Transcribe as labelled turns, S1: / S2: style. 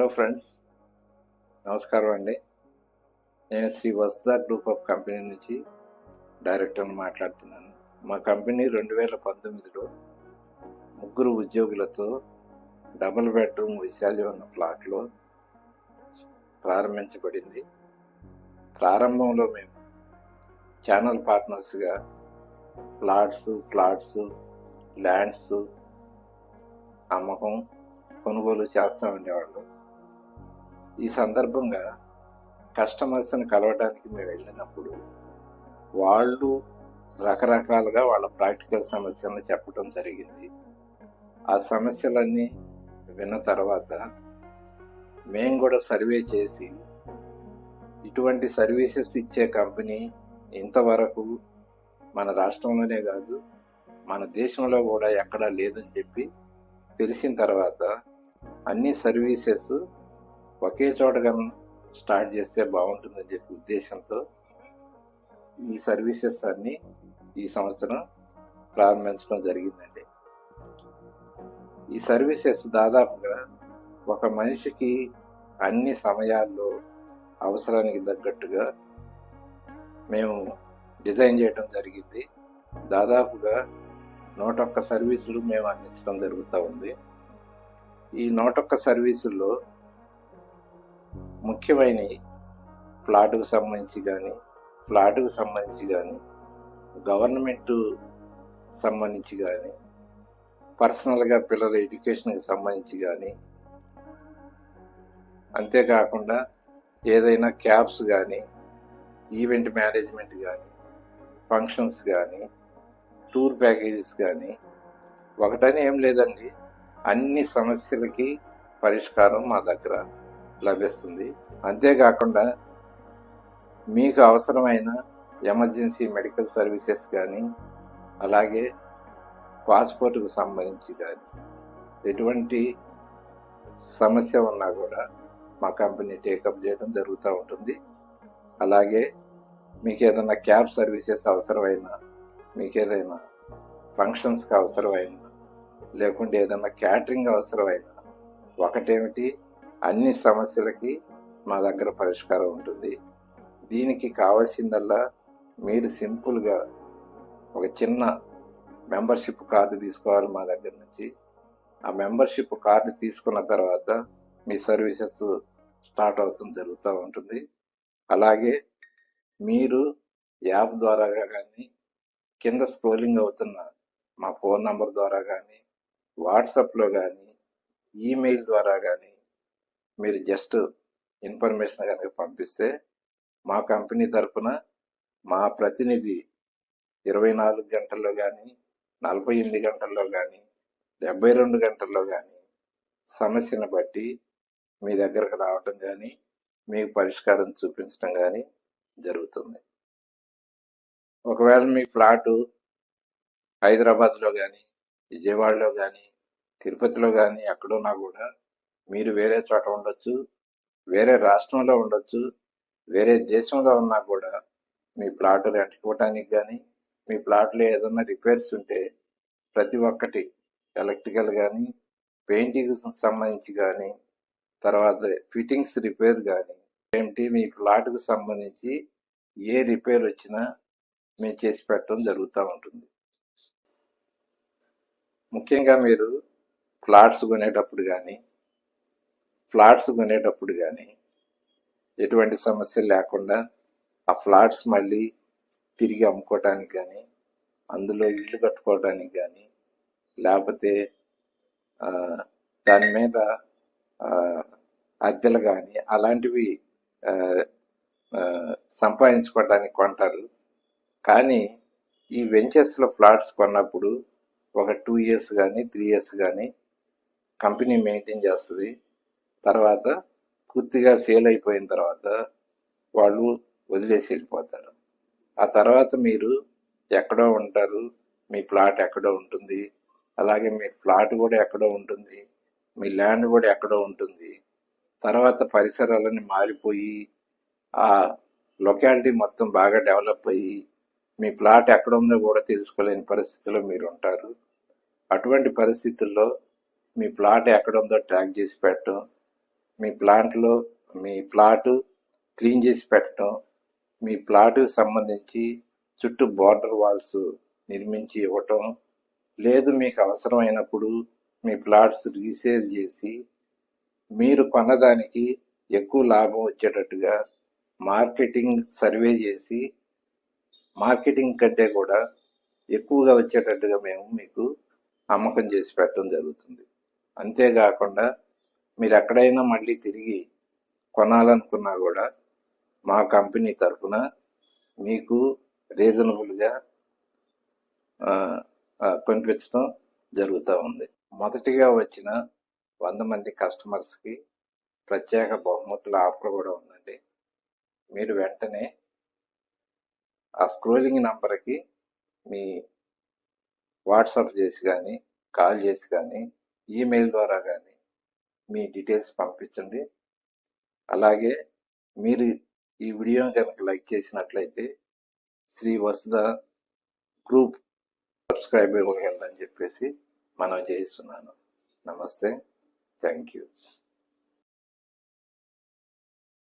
S1: Hello friends నమస్కారం అండి. నేను Shri Vasudha group of company నుంచి డైరెక్టర్ని మాట్లాడుతున్నాను. మా కంపెనీ రెండు వేల పంతొమ్మిదిలో ముగ్గురు ఉద్యోగులతో డబుల్ బెడ్రూమ్ విశాలి ఉన్న ఫ్లాట్లో ప్రారంభించబడింది. ప్రారంభంలో మేము ఛానల్ పార్ట్నర్స్గా ప్లాట్స్ ఫ్లాట్స్ ల్యాండ్స్ అమ్మకం కొనుగోలు చేస్తూ ఉండేవాళ్ళు. ఈ సందర్భంగా కస్టమర్స్ని కలవడానికి మేము వెళ్ళినప్పుడు వాళ్ళు రకరకాలుగా వాళ్ళ ప్రాక్టికల్ సమస్యలను చెప్పడం జరిగింది. ఆ సమస్యలన్నీ విన్న తర్వాత మేము కూడా సర్వే చేసి ఇటువంటి సర్వీసెస్ ఇచ్చే కంపెనీ ఇంతవరకు మన రాష్ట్రంలోనే కాదు మన దేశంలో కూడా ఎక్కడా లేదని చెప్పి తెలిసిన తర్వాత అన్ని సర్వీసెస్ ఒకే చోట కనుక స్టార్ట్ చేస్తే బాగుంటుందని చెప్పి ఉద్దేశంతో ఈ సర్వీసెస్ అన్ని ఈ సంవత్సరం ప్రారంభించడం జరిగిందండి. ఈ సర్వీసెస్ దాదాపుగా ఒక మనిషికి అన్ని సమయాల్లో అవసరానికి తగ్గట్టుగా మేము డిజైన్ చేయడం జరిగింది. దాదాపుగా నూట ఒక్క సర్వీసులు మేము అందించడం జరుగుతూ ఉంది. ఈ నూట ఒక్క సర్వీసుల్లో ముఖ్యమైనవి ప్లాటుకు సంబంధించి కానీ ప్లాటుకు సంబంధించి కానీ గవర్నమెంట్ సంబంధించి కానీ పర్సనల్గా పిల్లల ఎడ్యుకేషన్కి సంబంధించి కానీ అంతేకాకుండా ఏదైనా క్యాబ్స్ కానీ ఈవెంట్ మేనేజ్మెంట్ కానీ ఫంక్షన్స్ కానీ టూర్ ప్యాకేజెస్ కానీ ఒకటని ఏం లేదండి. అన్ని సమస్యలకి పరిష్కారం మా దగ్గర. లభిస్తుంది. అంతేకాకుండా మీకు అవసరమైన ఎమర్జెన్సీ మెడికల్ సర్వీసెస్ కానీ అలాగే పాస్పోర్ట్కు సంబంధించి కానీ ఎటువంటి సమస్య ఉన్నా కూడా మా కంపెనీ టేకప్ చేయడం జరుగుతూ ఉంటుంది. అలాగే మీకు ఏదైనా క్యాబ్ సర్వీసెస్ అవసరమైనా మీకు ఏదైనా ఫంక్షన్స్కి అవసరమైనా లేకుంటే ఏదైనా క్యాటరింగ్ అవసరమైనా ఒకటేమిటి? అన్ని సమస్యలకి మా దగ్గర పరిష్కారం ఉంటుంది. దీనికి కావాల్సిందల్లా మీరు సింపుల్గా ఒక చిన్న మెంబర్షిప్ కార్డు తీసుకోవాలి మా దగ్గర నుంచి. ఆ మెంబర్షిప్ కార్డు తీసుకున్న తర్వాత మీ సర్వీసెస్ స్టార్ట్ అవుతుంది జరుగుతూ ఉంటుంది. అలాగే మీరు యాప్ ద్వారా కానీ కింద స్క్రోలింగ్ అవుతున్న మా ఫోన్ నంబర్ ద్వారా కానీ వాట్సాప్లో కానీ ఈమెయిల్ ద్వారా కానీ మీరు జస్ట్ ఇన్ఫర్మేషన్ కనుక పంపిస్తే మా కంపెనీ తరఫున మా ప్రతినిధి ఇరవై నాలుగు గంటల్లో కానీ నలభై ఎనిమిది గంటల్లో కానీ డెబ్బై రెండు గంటల్లో కానీ సమస్యను బట్టి మీ దగ్గరకు రావటం కానీ మీకు పరిష్కారం చూపించడం కానీ జరుగుతుంది. ఒకవేళ మీ ఫ్లాటు హైదరాబాద్లో కానీ విజయవాడలో కానీ తిరుపతిలో కానీ ఎక్కడున్నా కూడా మీరు వేరే చోట ఉండొచ్చు వేరే రాష్ట్రంలో ఉండొచ్చు వేరే దేశంలో ఉన్నా కూడా మీ ప్లాట్ రెంట్ ఇవ్వటానికి కానీ మీ ప్లాట్లో ఏదైనా రిపేర్స్ ఉంటే ప్రతి ఒక్కటి ఎలక్ట్రికల్ కానీ పెయింటింగ్ సంబంధించి కానీ తర్వాత ఫిట్టింగ్స్ రిపేర్ కానీ ఏమిటి మీ ప్లాట్కు సంబంధించి ఏ రిపేర్ వచ్చినా మేము చేసి పెట్టడం జరుగుతూ ఉంటుంది. ముఖ్యంగా మీరు ప్లాట్స్ కొనేటప్పుడు కానీ ఫ్లాట్స్ కొనేటప్పుడు కానీ ఎటువంటి సమస్య లేకుండా ఆ ఫ్లాట్స్ మళ్ళీ తిరిగి అమ్ముకోవటానికి కానీ అందులో ఇల్లు కట్టుకోవడానికి కానీ లేకపోతే దాని మీద అద్దెలు కానీ అలాంటివి సంపాదించుకోవడానికి కొంటారు. కానీ ఈ వెంచర్స్లో ఫ్లాట్స్ కొన్నప్పుడు ఒక టూ ఇయర్స్ కానీ త్రీ ఇయర్స్ కానీ కంపెనీ మెయింటైన్ చేస్తుంది. తర్వాత పూర్తిగా సేల్ అయిపోయిన తర్వాత వాళ్ళు వదిలేసి వెళ్ళిపోతారు. ఆ తర్వాత మీరు ఎక్కడో ఉంటారు మీ ప్లాట్ ఎక్కడో ఉంటుంది అలాగే మీ ఫ్లాట్ కూడా ఎక్కడో ఉంటుంది మీ ల్యాండ్ కూడా ఎక్కడో ఉంటుంది. తర్వాత పరిసరాలన్నీ మారిపోయి ఆ లొకాలిటీ మొత్తం బాగా డెవలప్ అయ్యి మీ ప్లాట్ ఎక్కడ ఉందో కూడా తెలుసుకోలేని పరిస్థితిలో మీరు ఉంటారు. అటువంటి పరిస్థితుల్లో మీ ప్లాట్ ఎక్కడ ఉందో ట్రాక్ చేసి పెట్టడం మీ ప్లాంట్లో మీ ప్లాటు క్లీన్ చేసి పెట్టడం మీ ప్లాటుకు సంబంధించి చుట్టూ బార్డర్ వాల్స్ నిర్మించి ఇవ్వటం లేదు మీకు అవసరమైనప్పుడు మీ ప్లాట్స్ రీసేల్ చేసి మీరు కొన్నదానికి ఎక్కువ లాభం వచ్చేటట్టుగా మార్కెటింగ్ సర్వే చేసి మార్కెటింగ్ కంటే కూడా ఎక్కువగా వచ్చేటట్టుగా మేము మీకు అమ్మకం చేసి పెట్టడం జరుగుతుంది. అంతేకాకుండా మీరు ఎక్కడైనా మళ్ళీ తిరిగి కొనాలనుకున్నా కూడా మా కంపెనీ తరఫున మీకు రీజనబుల్గా పంపించడం జరుగుతూ ఉంది. మొదటిగా వచ్చిన వంద మంది కస్టమర్స్కి ప్రత్యేక బహుమతుల ఆఫర్ కూడా ఉందండి. మీరు వెంటనే ఆ స్క్రోలింగ్ నంబర్కి మీ వాట్సాప్ చేసి కానీ కాల్ చేసి కానీ ఈమెయిల్ ద్వారా కానీ మీ డీటెయిల్స్ పంపించండి. అలాగే మీరు ఈ వీడియో కనుక లైక్ చేసినట్లయితే శ్రీ వసుధ గ్రూప్ సబ్స్క్రైబ్ ఇవ్వగలరని చెప్పేసి మనం చేయిస్తున్నాను. నమస్తే. Thank you